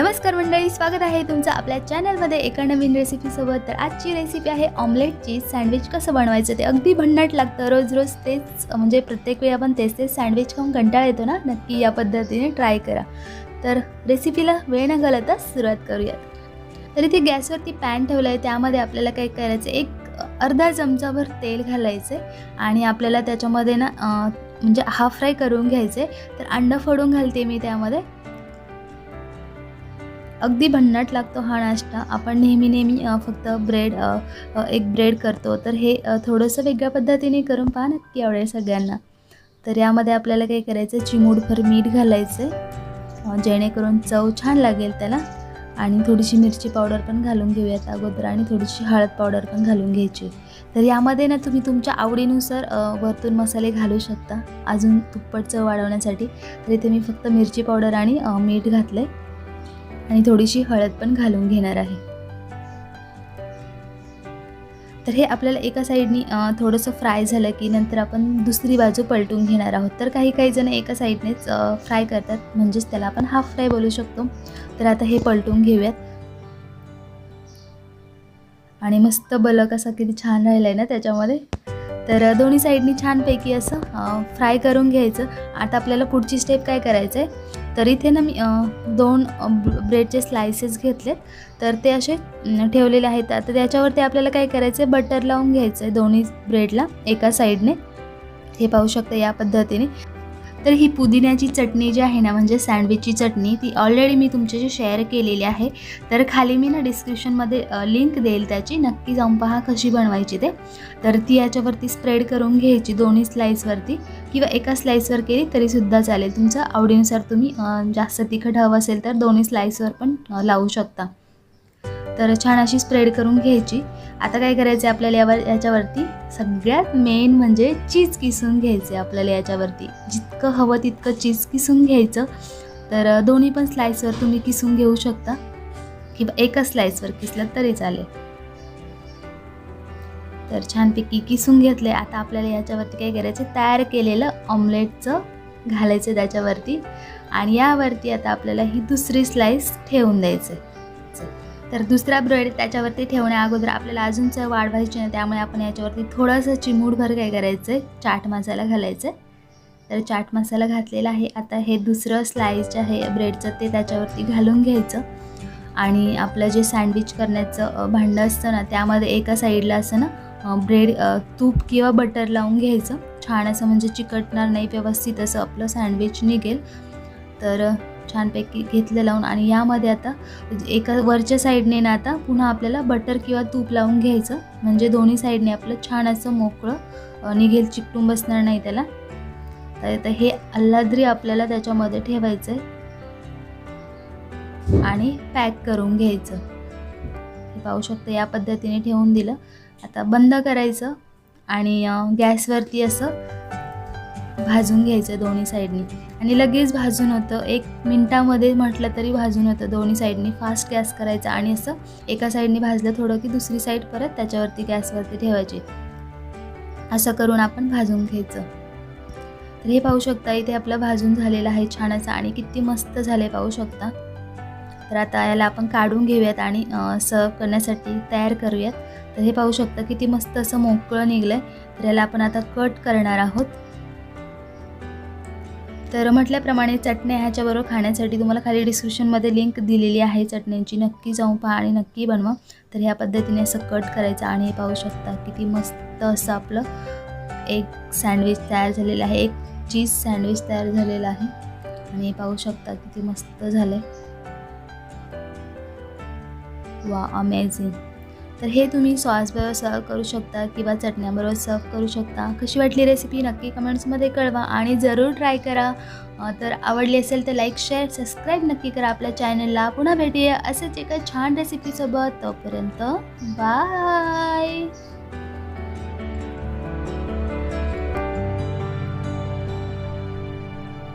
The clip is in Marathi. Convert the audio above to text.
नमस्कार मंडळी स्वागत आहे तुमचं आपल्या चॅनलमध्ये. एका नवीन रेसिपीसोबत तर आजची रेसिपी आहे ऑमलेट चीज सँडविच कसं बनवायचं ते अगदी भन्नाट लागतं. रोज रोज तेच म्हणजे प्रत्येक वेळी आपण तेच तेच सँडविच खाऊन कंटाळा येतो ना? नक्की या पद्धतीने ट्राय करा. तर रेसिपीला वेळ न घालतच सुरुवात करूयात. तर इथे गॅसवरती पॅन ठेवलं आहे त्यामध्ये आपल्याला काय करायचं एक अर्धा चमचाभर तेल घालायचं आणि आपल्याला त्याच्यामध्ये ना म्हणजे हाफ फ्राय करून घ्यायचे तर अंडं फोडून घालते मी त्यामध्ये. अगदी भन्नाट लागतो हा नाश्ता. आपण नेहमी नेहमी फक्त ब्रेड एक ब्रेड करतो. तर हे थोडंसं वेगळ्या पद्धतीने करून पहा नक्की आवडेल सगळ्यांना. तर यामध्ये आपल्याला काय करायचं चिमूडभर मीठ घालायचं आहे जेणेकरून चव छान लागेल त्याला. आणि थोडीशी मिरची पावडर पण घालून घेऊयात अगोदर आणि थोडीशी हळद पावडर पण घालून घ्यायची. तर यामध्ये ना तुम्ही तुमच्या आवडीनुसार वरतून मसाले घालू शकता. अजून तुप्पट चव वाढवण्यासाठी. तर इथे मी फक्त मिरची पावडर आणि मीठ घातलं आहे आणि थोडीशी हळद पण घालून घेणार आहे. तर हे आपल्याला एका साईडनी थोडंसं फ्राय झालं की नंतर आपण दुसरी बाजू पलटून घेणार आहोत. तर काही काही जण एका साईडनेच फ्राय करतात. म्हणजेच त्याला आपण हाफ फ्राय बोलू शकतो. तर आता हे पलटून घेऊयात. आणि मस्त बलक असा किती छान राहिला आहे ना त्याच्यामध्ये. तर दोन्ही साईडनी छानपैकी असं फ्राय करून घ्यायचं. आता आपल्याला पुढची स्टेप काय करायचं आहे तर इथे ना मी दोन ब्रेडचे स्लायसेस घेतलेत. तर ते असे ठेवलेले आहेत. आता त्याच्यावरती आपल्याला काय करायचं आहे बटर लावून घ्यायचं आहे दोन्ही ब्रेडला एका साईडने. हे पाहू शकता या पद्धतीने. तर ही पुदिन्याची चटणी जी आहे ना म्हणजे सँडविचची चटणी ती ऑलरेडी मी तुमच्याशी शेअर केलेली आहे. तर खाली मी ना डिस्क्रिप्शनमध्ये लिंक देईल त्याची. नक्की जाऊन पहा कशी बनवायची ते. तर ती याच्यावरती स्प्रेड करून घ्यायची दोन्ही स्लाईसवरती किंवा एका स्लाईसवर केली तरीसुद्धा चालेल. तुमच्या आवडीनुसार तुम्ही जास्त तिखट हवं असेल तर दोन्ही स्लाईसवर पण लावू शकता. तर छान अशी स्प्रेड करून घ्यायची. आता काय करायचं आहे आपल्याला यावर याच्यावरती? सगळ्यात मेन म्हणजे चीज किसून घ्यायचे आपल्याला याच्यावरती. जितकं हवं तितकं चीज किसून घ्यायचं. तर दोन्ही पण स्लाईसवर तुम्ही किसून घेऊ शकता. किंवा एका स्लाईसवर किसलं तरी चालेल. तर छानपैकी किसून घेतले आता आपल्याला याच्यावरती काय करायचं तयार केलेलं ऑमलेटचं घालायचं त्याच्यावरती. आणि यावरती आता आपल्याला ही दुसरी स्लाईस ठेवून द्यायचं तर दुसरा ब्रेड त्याच्यावरती ठेवण्या अगोदर आपल्याला अजून चव वाढवायची नाही त्यामुळे आपण याच्यावरती थोडंसं चिमूडभर काय करायचं आहे चाट मसाला घालायचं आहे तर चाट मसाला घातलेला आहे. आता हे दुसरं स्लाईस जे आहे ब्रेडचं ते त्याच्यावरती घालून घ्यायचं. आणि आपलं जे सँडविच करण्याचं भांडं असतं ना त्यामध्ये एका साईडला असं ना ब्रेड तूप किंवा बटर लावून घ्यायचं. छान असं म्हणजे चिकटणार नाही व्यवस्थित असं आपलं सँडविच निघेल. तर छानपैकी घेतलं लावून आणि यामध्ये आता एका वरच्या साईडने ना आता पुन्हा आपल्याला बटर किंवा तूप लावून घ्यायचं. म्हणजे दोन्ही साईडने आपलं छान असं मोकळं निघेल चिकटून बसणार नाही त्याला. तर हे अल्लाद्री आपल्याला त्याच्यामध्ये ठेवायचं आहे आणि पॅक करून घ्यायचं. हे पाहू शकतं या पद्धतीने ठेवून दिलं. आता बंद करायचं आणि गॅसवरती असं भाजून घ्यायचं दोन्ही साईडनी. आणि लगेच भाजून होतं एक मिनटामध्ये म्हटलं तरी भाजून होतं दोन्ही साईडनी. फास्ट गॅस करायचा आणि असं एका साईडनी भाजलं थोडं की दुसरी साईड परत त्याच्यावरती गॅसवरती ठेवायची. असं करून आपण भाजून घ्यायचं. तर हे पाहू शकता इथे आपलं भाजून झालेलं आहे छान असं आणि किती मस्त झाले पाहू शकता. तर आता याला आपण काढून घेऊयात आणि सर्व करण्यासाठी तयार करूयात. तर हे पाहू शकता किती मस्त असं मोकळं निघलं आहे तर याला आपण आता कट करणार आहोत. तर म्हटल्याप्रमाणे चटण्या ह्याच्याबरोबर खाण्यासाठी तुम्हाला खाली डिस्क्रिप्शनमध्ये लिंक दिलेली आहे चटण्यांची. नक्की जाऊन पहा आणि नक्की बनवा. तर ह्या पद्धतीने असं कट करायचं आणि हे पाहू शकता किती मस्त असं आपलं एक सँडविच तयार झालेलं आहे. एक चीज सँडविच तयार झालेलं आहे. आणि हे पाहू शकता किती मस्त झालं आहे वा अमेझिंग तर हे तुम्ही सॉसबरोबर सर्व करू शकता किंवा चटण्याबरोबर सर्व करू शकता. कशी वाटली रेसिपी नक्की कमेंट्समध्ये कळवा आणि जरूर ट्राय करा. तर आवडली असेल तर लाईक शेअर सबस्क्राईब नक्की करा आपल्या चॅनलला पुन्हा भेटूया असेच एका छान रेसिपीसोबत तोपर्यंत बाय